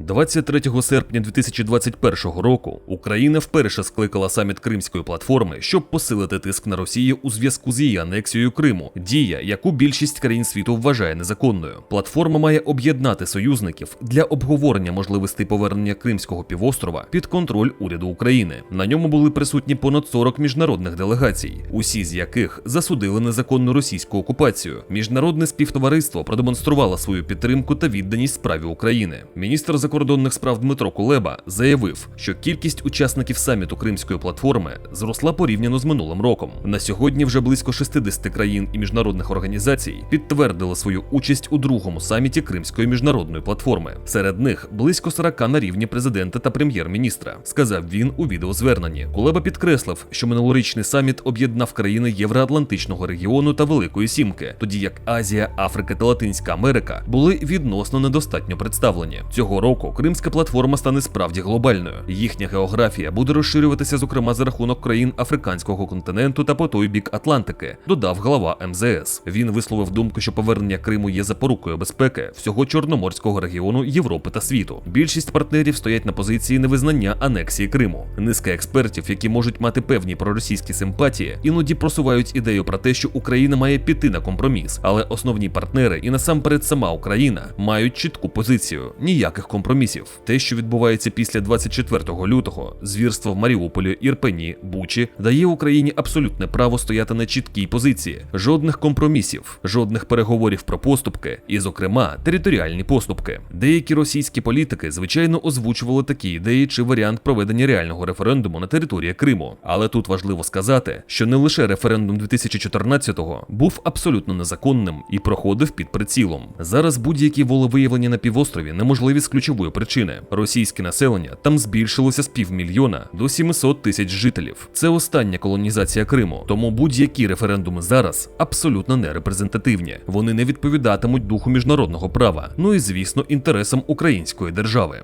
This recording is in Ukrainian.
23 серпня 2021 року Україна вперше скликала саміт Кримської платформи, щоб посилити тиск на Росію у зв'язку з її анексією Криму, дія, яку більшість країн світу вважає незаконною. Платформа має об'єднати союзників для обговорення можливостей повернення Кримського півострова під контроль уряду України. На ньому були присутні понад 40 міжнародних делегацій, усі з яких засудили незаконну російську окупацію. Міжнародне співтовариство продемонструвало свою підтримку та відданість справі України. Міністр закордонних справ Дмитро Кулеба заявив, що кількість учасників саміту Кримської платформи зросла порівняно з минулим роком. На сьогодні вже близько 60 країн і міжнародних організацій підтвердили свою участь у другому саміті Кримської міжнародної платформи. Серед них близько 40 на рівні президента та прем'єр-міністра, сказав він у відеозверненні. Кулеба підкреслив, що минулорічний саміт об'єднав країни Євроатлантичного регіону та Великої Сімки, тоді як Азія, Африка та Латинська Америка були відносно недостатньо представлені. Цього року Кримська платформа стане справді глобальною. Їхня географія буде розширюватися, зокрема за рахунок країн африканського континенту та по той бік Атлантики, додав глава МЗС. Він висловив думку, що повернення Криму є запорукою безпеки всього чорноморського регіону Європи та світу. Більшість партнерів стоять на позиції невизнання анексії Криму. Низка експертів, які можуть мати певні проросійські симпатії, іноді просувають ідею про те, що Україна має піти на компроміс, але основні партнери і насамперед сама Україна мають чітку позицію ніяких компромісів. Те, що відбувається після 24 лютого, звірство в Маріуполі, Ірпені, Бучі, дає Україні абсолютне право стояти на чіткій позиції, жодних компромісів, жодних переговорів про поступки, і, зокрема, територіальні поступки. Деякі російські політики, звичайно, озвучували такі ідеї чи варіант проведення реального референдуму на території Криму. Але тут важливо сказати, що не лише референдум 2014-го був абсолютно незаконним і проходив під прицілом. Зараз будь-які волевиявлення на півострові неможливі з ключової причини. Російське населення там збільшилося з півмільйона до 700 тисяч жителів. Це остання колонізація Криму, тому будь-які референдуми зараз абсолютно не репрезентативні. Вони не відповідатимуть духу міжнародного права, ну і звісно інтересам української держави.